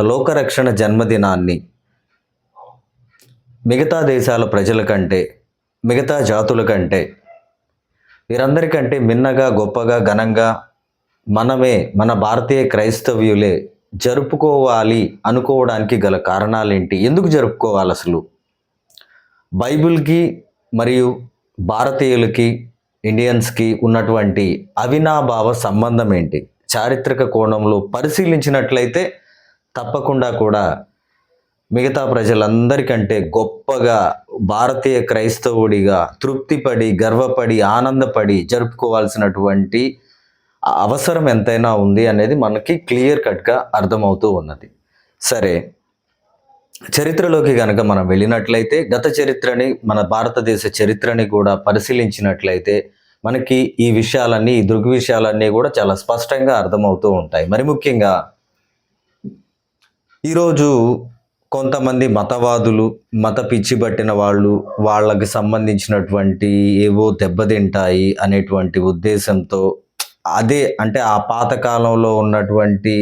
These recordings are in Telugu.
లోకరక్షణ జన్మదినాన్ని. మిగతా దేశాల ప్రజల కంటే మిగతా జాతుల కంటే వీరందరికంటే మిన్నగా గొప్పగా ఘనంగా మనమే మన భారతీయ క్రైస్తవ్యులే జరుపుకోవాలి అనుకోవడానికి గల కారణాలేంటి? ఎందుకు జరుపుకోవాలి అసలు? బైబిల్కి మరియు భారతీయులకి ఇండియన్స్కి ఉన్నటువంటి అవినాభావ సంబంధం ఏంటి? చారిత్రక కోణంలో పరిశీలించినట్లయితే తప్పకుండా కూడా మిగతా ప్రజలందరికంటే గొప్పగా భారతీయ క్రైస్తవుడిగా తృప్తిపడి గర్వపడి ఆనందపడి జరుపుకోవాల్సినటువంటి అవసరం ఎంతైనా ఉంది అనేది మనకి క్లియర్ కట్గా అర్థమవుతూ ఉన్నది. సరే చరిత్రలోకి కనుక మనం వెళ్ళినట్లయితే గత చరిత్రని మన భారతదేశ చరిత్రని కూడా పరిశీలించినట్లయితే మనకి ఈ విషయాలన్నీ ఈ దృగ్విషయాలన్నీ కూడా చాలా స్పష్టంగా అర్థమవుతూ ఉంటాయి. మరి ముఖ్యంగా ఈరోజు కొంతమంది మతవాదులు మత పిచ్చి పట్టిన వాళ్ళు వాళ్ళకి సంబంధించినటువంటి ఏవో దెబ్బతింటాయి అనేటువంటి ఉద్దేశంతో అదే అంటే ఆ పాతకాలంలో ఉన్నటువంటి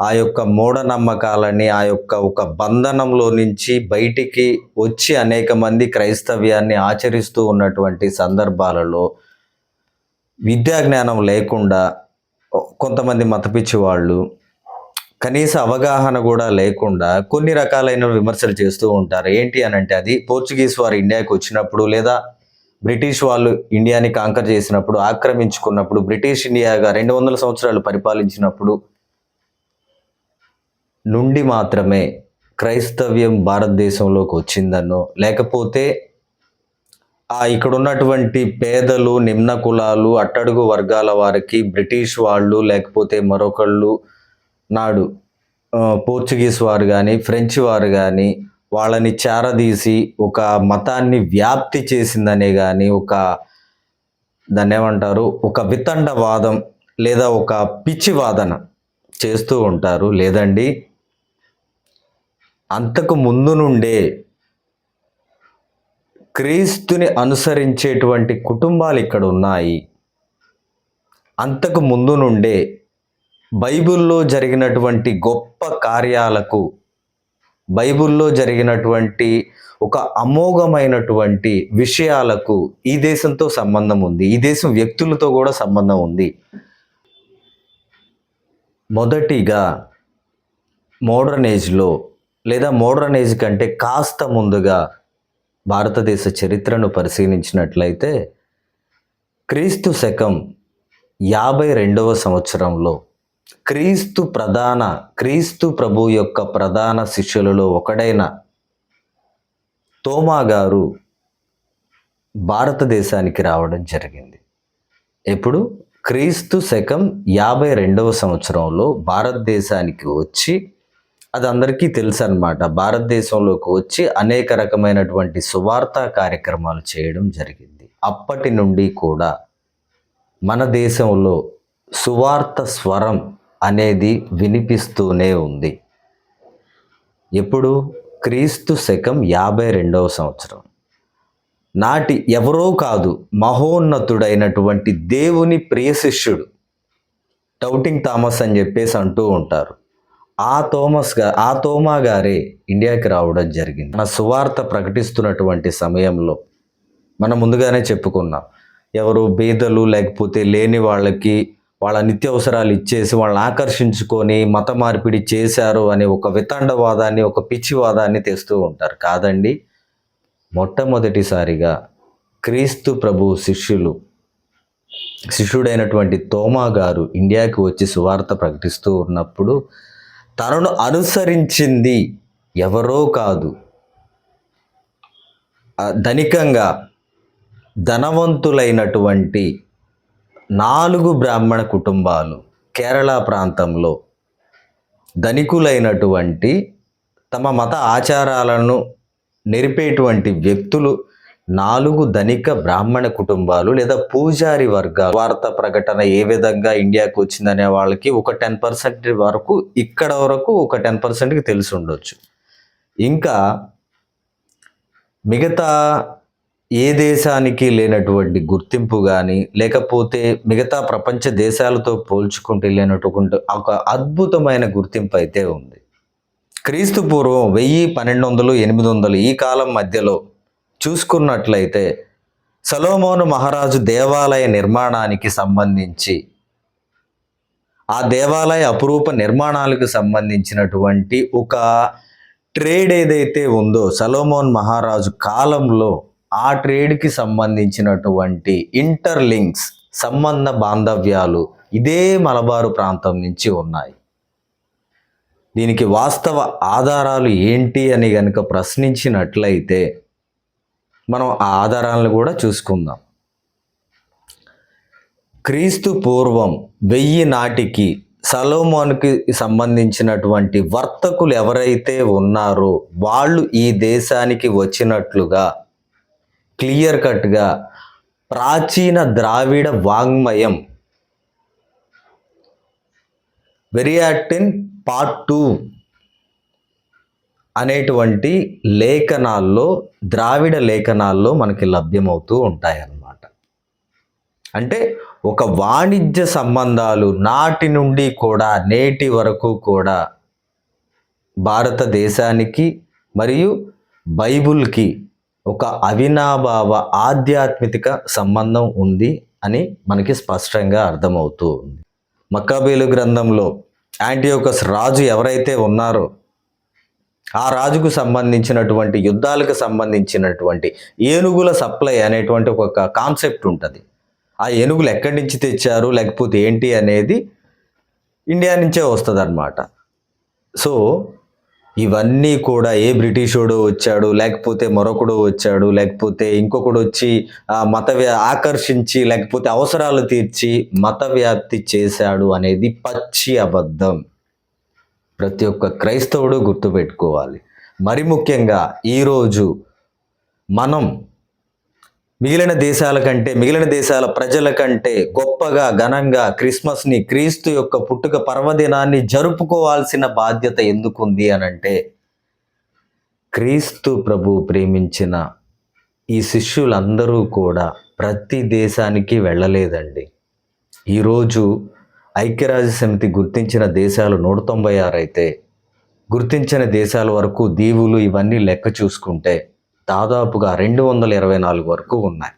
ఆ యొక్క మూఢనమ్మకాలని ఆ యొక్క ఒక బంధనంలో నుంచి బయటికి వచ్చి అనేక మంది క్రైస్తవ్యాన్ని ఆచరిస్తూ ఉన్నటువంటి సందర్భాలలో విద్యా జ్ఞానం లేకుండా కొంతమంది మతపిచ్చి వాళ్ళు కనీస అవగాహన కూడా లేకుండా కొన్ని రకాలైన విమర్శలు చేస్తూ ఉంటారు. ఏంటి అని అంటే అది పోర్చుగీస్ వారు ఇండియాకి వచ్చినప్పుడు లేదా బ్రిటిష్ వాళ్ళు ఇండియాని కాంకర్ చేసినప్పుడు ఆక్రమించుకున్నప్పుడు బ్రిటిష్ ఇండియాగా రెండు వందల సంవత్సరాలు పరిపాలించినప్పుడు నుండి మాత్రమే క్రైస్తవ్యం భారతదేశంలోకి వచ్చిందనో లేకపోతే ఆ ఇక్కడ ఉన్నటువంటి పేదలు నిమ్న కులాలు అట్టడుగు వర్గాల వారికి బ్రిటిష్ వాళ్ళు లేకపోతే మరొకళ్ళు నాడు పోర్చుగీస్ వారు కానీ ఫ్రెంచ్ వారు కానీ వాళ్ళని చేరదీసి ఒక మతాన్ని వ్యాప్తి చేసిందనే కానీ ఒక దాన్ని ఏమంటారు? ఒక వితండవాదం లేదా ఒక పిచ్చివాదన చేస్తూ ఉంటారు. లేదండి అంతకు ముందు నుండే క్రీస్తుని అనుసరించేటువంటి కుటుంబాలు ఇక్కడ ఉన్నాయి. అంతకు ముందు నుండే బైబిల్లో జరిగినటువంటి గొప్ప కార్యాలకు బైబిల్లో జరిగినటువంటి ఒక అమోఘమైనటువంటి విషయాలకు ఈ దేశంతో సంబంధం ఉంది. ఈ దేశం వ్యక్తులతో కూడా సంబంధం ఉంది. మొదటిగా మోడర్న్ ఏజ్లో లేదా మోడర్న్ ఏజ్ కంటే కాస్త ముందుగా భారతదేశ చరిత్రను పరిశీలించినట్లయితే క్రీస్తు శకం యాభై రెండవ సంవత్సరంలో క్రీస్తు ప్రధాన క్రీస్తు ప్రభు యొక్క ప్రధాన శిష్యులలో ఒకడైన తోమా గారు భారతదేశానికి రావడం జరిగింది. ఇప్పుడు క్రీస్తు శకం యాభై రెండవ సంవత్సరంలో భారతదేశానికి వచ్చి అది అందరికీ తెలుసు అనమాట భారతదేశంలోకి వచ్చి అనేక రకమైనటువంటి సువార్త కార్యక్రమాలు చేయడం జరిగింది. అప్పటి నుండి కూడా మన దేశంలో సువార్త స్వరం అనేది వినిపిస్తూనే ఉంది. ఎప్పుడు? క్రీస్తు శకం యాభై రెండవ సంవత్సరం. నాటి ఎవరో కాదు మహోన్నతుడైనటువంటి దేవుని ప్రియ శిష్యుడు. టౌటింగ్ థామస్ అని చెప్పేసి అంటూ ఉంటారు. ఆ థోమస్గా ఆ తోమా గారే ఇండియాకి రావడం జరిగింది. మన సువార్త ప్రకటిస్తున్నటువంటి సమయంలో మనం ముందుగానే చెప్పుకున్నాం. ఎవరు బీదలు లేకపోతే లేని వాళ్ళకి వాళ్ళ నిత్యావసరాలు ఇచ్చేసి వాళ్ళని ఆకర్షించుకొని మత మార్పిడి చేశారు అనే ఒక వితండవాదాన్ని ఒక పిచ్చివాదాన్ని తెస్తూ ఉంటారు. కాదండి మొట్టమొదటిసారిగా క్రీస్తు ప్రభు శిష్యులు శిష్యుడైనటువంటి తోమా గారు ఇండియాకి వచ్చి సువార్త ప్రకటిస్తూ ఉన్నప్పుడు తనను అనుసరించింది ఎవరో కాదు. ధనికంగా ధనవంతులైనటువంటి నాలుగు బ్రాహ్మణ కుటుంబాలు కేరళ ప్రాంతంలో ధనికులైనటువంటి తమ మత ఆచారాలను నెరిపేటువంటి వ్యక్తులు నాలుగు ధనిక బ్రాహ్మణ కుటుంబాలు లేదా పూజారి వర్గాలు. వార్త ప్రకటన ఏ విధంగా ఇండియాకు వచ్చిందనే వాళ్ళకి ఒక టెన్ పర్సెంట్ వరకు ఇక్కడ వరకు ఒక టెన్ పర్సెంట్కి తెలిసి ఉండొచ్చు. ఇంకా మిగతా ఏ దేశానికి లేనటువంటి గుర్తింపు కానీ లేకపోతే మిగతా ప్రపంచ దేశాలతో పోల్చుకుంటే లేనటువంటి ఒక అద్భుతమైన గుర్తింపు అయితే ఉంది. క్రీస్తు పూర్వం వెయ్యి పన్నెండు వందలు ఎనిమిది వందలు ఈ కాలం మధ్యలో చూసుకున్నట్లయితే సలోమోను మహారాజు దేవాలయ నిర్మాణానికి సంబంధించి ఆ దేవాలయ అపురూప నిర్మాణాలకు సంబంధించినటువంటి ఒక ట్రేడ్ ఏదైతే ఉందో సలోమోన్ మహారాజు కాలంలో ఆ ట్రేడ్కి సంబంధించినటువంటి ఇంటర్లింక్స్ సంబంధ బాంధవ్యాలు ఇదే మలబారు ప్రాంతం నుంచి ఉన్నాయి. దీనికి వాస్తవ ఆధారాలు ఏంటి అని కనుక ప్రశ్నించినట్లయితే మనం ఆ ఆధారాలను కూడా చూసుకుందాం. క్రీస్తు పూర్వం వెయ్యి నాటికి సలోమోన్కి సంబంధించినటువంటి వర్తకులు ఎవరైతే ఉన్నారో వాళ్ళు ఈ దేశానికి వచ్చినట్లుగా క్లియర్ కట్గా ప్రాచీన ద్రావిడ వాంగ్మయం. వెరియాక్టిన్ పార్ట్ టూ అనేటువంటి లేఖనాల్లో ద్రావిడ లేఖనాల్లో మనకి లభ్యమవుతూ ఉంటాయన్నమాట. అంటే ఒక వాణిజ్య సంబంధాలు నాటి నుండి కూడా నేటి వరకు కూడా భారతదేశానికి మరియు బైబుల్కి ఒక అవినాభావ ఆధ్యాత్మిక సంబంధం ఉంది అని మనకి స్పష్టంగా అర్థమవుతూ ఉంది. మక్కాబేలు గ్రంథంలో యాంటీయోకస్ రాజు ఎవరైతే ఉన్నారో ఆ రాజుకు సంబంధించినటువంటి యుద్ధాలకు సంబంధించినటువంటి ఏనుగుల సప్లై అనేటువంటి ఒక కాన్సెప్ట్ ఉంటుంది. ఆ ఏనుగులు ఎక్కడి నుంచి తెచ్చారు లేకపోతే ఏంటి అనేది ఇండియా నుంచే వస్తుంది సో ఇవన్నీ కూడా ఏ బ్రిటిషోడు వచ్చాడు లేకపోతే మరొకడు వచ్చాడు లేకపోతే ఇంకొకడు వచ్చి మత ఆకర్షించి లేకపోతే అవసరాలు తీర్చి మత వ్యాప్తి చేశాడు అనేది పచ్చి అబద్ధం. ప్రతి ఒక్క క్రైస్తవుడు గుర్తుపెట్టుకోవాలి. మరి ముఖ్యంగా ఈరోజు మనం మిగిలిన దేశాల కంటే మిగిలిన దేశాల ప్రజల కంటే గొప్పగా ఘనంగా క్రిస్మస్ని క్రీస్తు యొక్క పుట్టుక పర్వదినాన్ని జరుపుకోవాల్సిన బాధ్యత ఎందుకుంది అని అంటే క్రీస్తు ప్రభు ప్రేమించిన ఈ శిష్యులందరూ కూడా ప్రతి దేశానికి వెళ్ళలేదండి. ఈరోజు ఐక్యరాజ్య సమితి గుర్తించిన దేశాలు నూట తొంభై ఆరు అయితే గుర్తించిన దేశాల వరకు దీవులు ఇవన్నీ లెక్క చూసుకుంటే దాదాపుగా రెండు వందల ఇరవై నాలుగు వరకు ఉన్నాయి.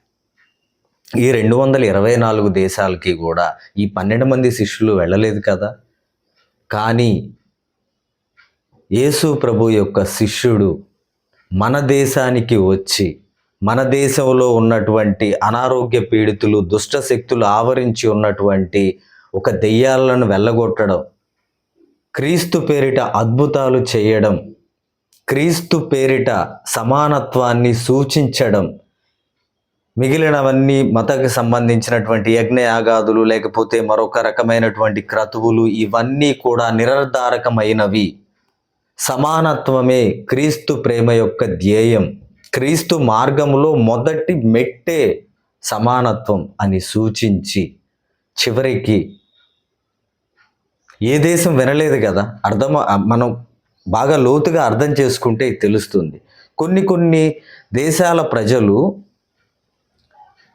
ఈ రెండు వందల ఇరవై నాలుగు దేశాలకి కూడా ఈ పన్నెండు మంది శిష్యులు వెళ్ళలేదు కదా? కానీ యేసు ప్రభు యొక్క శిష్యుడు మన దేశానికి వచ్చి మన దేశంలో ఉన్నటువంటి అనారోగ్య పీడితులు దుష్ట శక్తులు ఆవరించి ఉన్నటువంటి ఒక దెయ్యాలను వెళ్ళగొట్టడం క్రీస్తు పేరిట అద్భుతాలు చేయడం క్రీస్తు పేరిట సమానత్వాన్ని సూచించడం మిగిలినవన్నీ మతకు సంబంధించినటువంటి యజ్ఞయాగాదులు లేకపోతే మరొక రకమైనటువంటి క్రతువులు ఇవన్నీ కూడా నిరర్ధారకమైనవి. సమానత్వమే క్రీస్తు ప్రేమ యొక్క ధ్యేయం. క్రీస్తు మార్గంలో మొదటి మెట్టే సమానత్వం అని సూచించి చివరికి ఏ దేశం వినలేదు కదా? అర్థం మనం బాగా లోతుగా అర్థం చేసుకుంటే తెలుస్తుంది. కొన్ని కొన్ని దేశాల ప్రజలు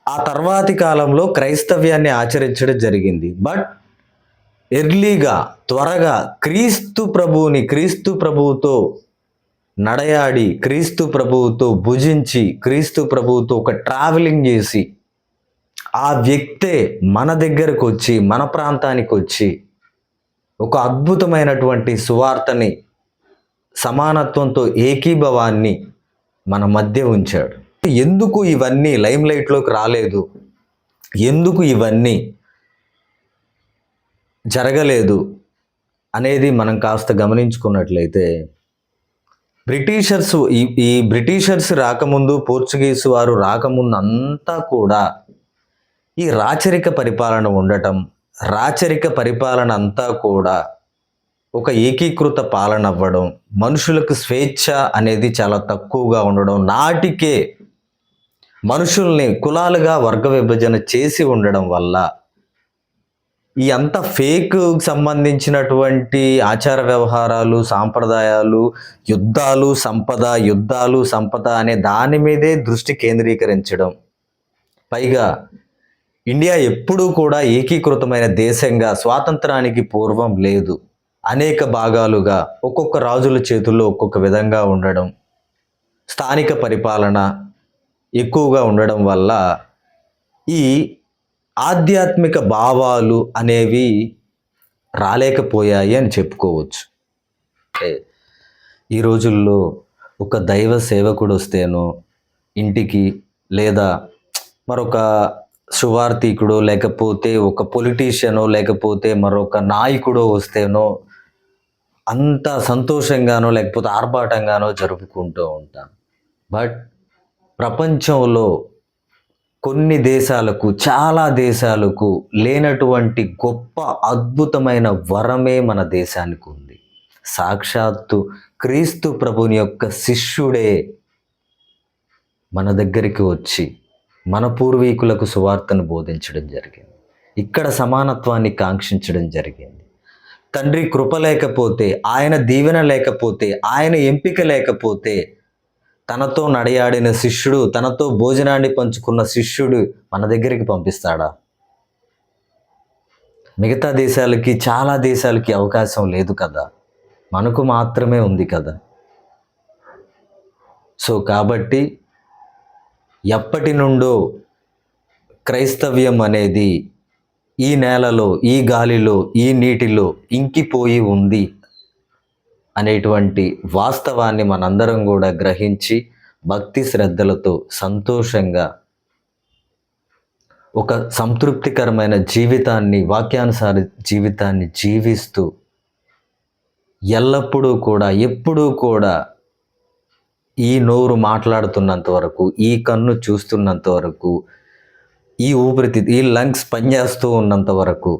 ఆ తర్వాతి కాలంలో క్రైస్తవ్యాన్ని ఆచరించడం జరిగింది. బట్ ఎర్లీగా త్వరగా క్రీస్తు ప్రభువుని క్రీస్తు ప్రభువుతో నడయాడి క్రీస్తు ప్రభువుతో భుజించి క్రీస్తు ప్రభువుతో ఒక ట్రావెలింగ్ చేసి ఆ వ్యక్తే మన దగ్గరకు వచ్చి మన ప్రాంతానికి వచ్చి ఒక అద్భుతమైనటువంటి సువార్తని సమానత్వంతో ఏకీభవాన్ని మన మధ్య ఉంచాడు. ఎందుకు ఇవన్నీ లైమ్ లైట్లోకి రాలేదు? ఎందుకు ఇవన్నీ జరగలేదు అనేది మనం కాస్త గమనించుకున్నట్లయితే బ్రిటిషర్స్ ఈ ఈ బ్రిటిషర్స్ రాకముందు పోర్చుగీస్ వారు రాకముందు అంతా కూడా ఈ రాచరిక పరిపాలన ఉండటం రాచరిక పరిపాలన అంతా కూడా ఒక ఏకీకృత పాలన అవ్వడం మనుషులకు స్వేచ్ఛ అనేది చాలా తక్కువగా ఉండడం నాటికే మనుషుల్ని కులాలుగా వర్గ విభజన చేసి ఉండడం వల్ల ఈ అంత ఫేక్ సంబంధించినటువంటి ఆచార వ్యవహారాలు సాంప్రదాయాలు యుద్ధాలు సంపద యుద్ధాలు సంపద అనే దాని మీదే దృష్టి కేంద్రీకరించడం. పైగా ఇండియా ఎప్పుడూ కూడా ఏకీకృతమైన దేశంగా స్వాతంత్రానికి పూర్వం లేదు. అనేక భాగాలుగా ఒక్కొక్క రాజుల చేతుల్లో ఒక్కొక్క విధంగా ఉండడం స్థానిక పరిపాలన ఎక్కువగా ఉండడం వల్ల ఈ ఆధ్యాత్మిక భావాలు అనేవి రాలేకపోయాయి అని చెప్పుకోవచ్చు. ఈ రోజుల్లో ఒక దైవ సేవకుడు వస్తేనో ఇంటికి లేదా మరొక సువార్థికుడు లేకపోతే ఒక పొలిటీషియనో లేకపోతే మరొక నాయకుడో వస్తేనో అంత సంతోషంగానో లేకపోతే ఆర్భాటంగానో జరుపుకుంటూ ఉంటాం. బట్ ప్రపంచంలో కొన్ని దేశాలకు చాలా దేశాలకు లేనటువంటి గొప్ప అద్భుతమైన వరమే మన దేశానికి ఉంది. సాక్షాత్తు క్రీస్తు ప్రభుని యొక్క శిష్యుడే మన దగ్గరికి వచ్చి మన పూర్వీకులకు సువార్తను బోధించడం జరిగింది. ఇక్కడ సమానత్వాన్ని కాంక్షించడం జరిగింది. తండ్రి కృప లేకపోతే ఆయన దీవెన లేకపోతే ఆయన ఎంపిక లేకపోతే తనతో నడయాడిన శిష్యుడు తనతో భోజనాన్ని పంచుకున్న శిష్యుడు మన దగ్గరికి పంపిస్తాడా? మిగతా దేశాలకి చాలా దేశాలకి అవకాశం లేదు కదా. మనకు మాత్రమే ఉంది కదా. సో కాబట్టి ఎప్పటి నుండో క్రైస్తవ్యం అనేది ఈ నేలలో ఈ గాలిలో ఈ నీటిలో ఇంకిపోయి ఉంది అనేటువంటి వాస్తవాన్ని మనందరం కూడా గ్రహించి భక్తి శ్రద్ధలతో సంతోషంగా ఒక సంతృప్తికరమైన జీవితాన్ని వాక్యానుసార జీవితాన్ని జీవిస్తూ ఎల్లప్పుడూ కూడా ఎప్పుడూ కూడా ఈ నోరు మాట్లాడుతున్నంత వరకు ఈ కన్ను చూస్తున్నంత వరకు ఈ ఊపిరితిత్తు ఈ లంగ్స్ పనిచేస్తూ ఉన్నంత వరకు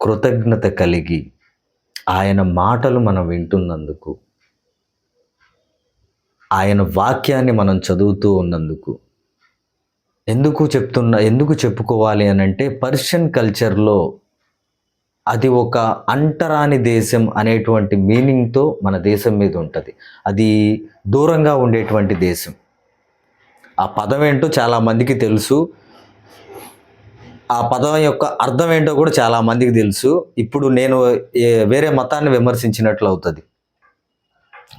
కృతజ్ఞత కలిగి ఆయన మాటలు మనం వింటున్నందుకు ఆయన వాక్యాన్ని మనం చదువుతూ ఉన్నందుకు ఎందుకు చెప్తున్నా ఎందుకు చెప్పుకోవాలి అని అంటే పర్షియన్ కల్చర్లో అది ఒక అంటరాని దేశం అనేటువంటి మీనింగ్తో మన దేశం మీద ఉంటుంది. అది దూరంగా ఉండేటువంటి దేశం. ఆ పదం ఏంటో చాలా మందికి తెలుసు. ఆ పదం యొక్క అర్థం ఏంటో కూడా చాలా మందికి తెలుసు. ఇప్పుడు నేను వేరే మతాన్ని విమర్శించినట్లు అవుతుంది.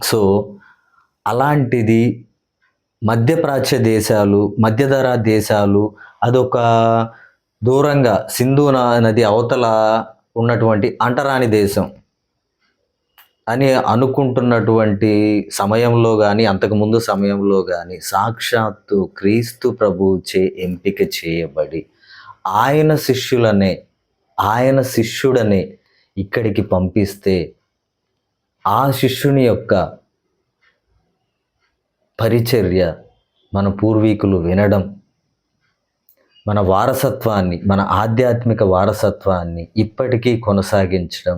సో అలాంటిది మధ్యప్రాచ్య దేశాలు మధ్యధరా దేశాలు అదొక దూరంగా సింధు నది అవతల ఉన్నటువంటి అంటరాని దేశం. అని అనుకుంటున్నటువంటి సమయంలో కానీ అంతకుముందు సమయంలో కానీ సాక్షాత్తు క్రీస్తు ప్రభువుచే ఎంపిక చేయబడి ఆయన శిష్యులనే ఆయన శిష్యుడనే ఇక్కడికి పంపిస్తే ఆ శిష్యుని యొక్క పరిచర్య మన పూర్వీకులు వినడం మన వారసత్వాన్ని మన ఆధ్యాత్మిక వారసత్వాన్ని ఇప్పటికీ కొనసాగించడం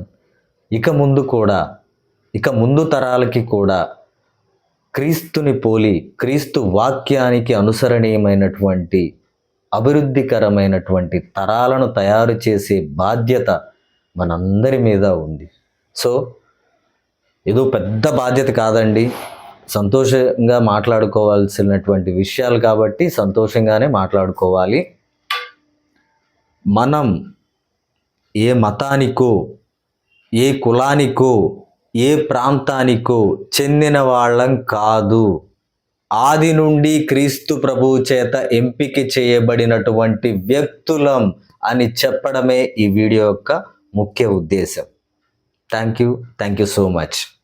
ఇక ముందు కూడా ఇక ముందు తరాలకి కూడా క్రీస్తుని పోలి క్రీస్తు వాక్యానికి అనుసరణీయమైనటువంటి అభివృద్ధికరమైనటువంటి తరాలను తయారు చేసే బాధ్యత మనందరి మీద ఉంది. సో ఏదో పెద్ద బాధ్యత కాదండి. సంతోషంగా మాట్లాడుకోవాల్సినటువంటి విషయాలు కాబట్టి సంతోషంగానే మాట్లాడుకోవాలి. మనం ఏ మతానికో ఏ కులానికో ఏ ప్రాంతానికో చెందిన వాళ్ళం కాదు. ఆది నుండి క్రీస్తు ప్రభువు చేత ఎంపిక చేయబడినటువంటి వ్యక్తులం అని చెప్పడమే ఈ వీడియో యొక్క ముఖ్య ఉద్దేశం. Thank you thank you so much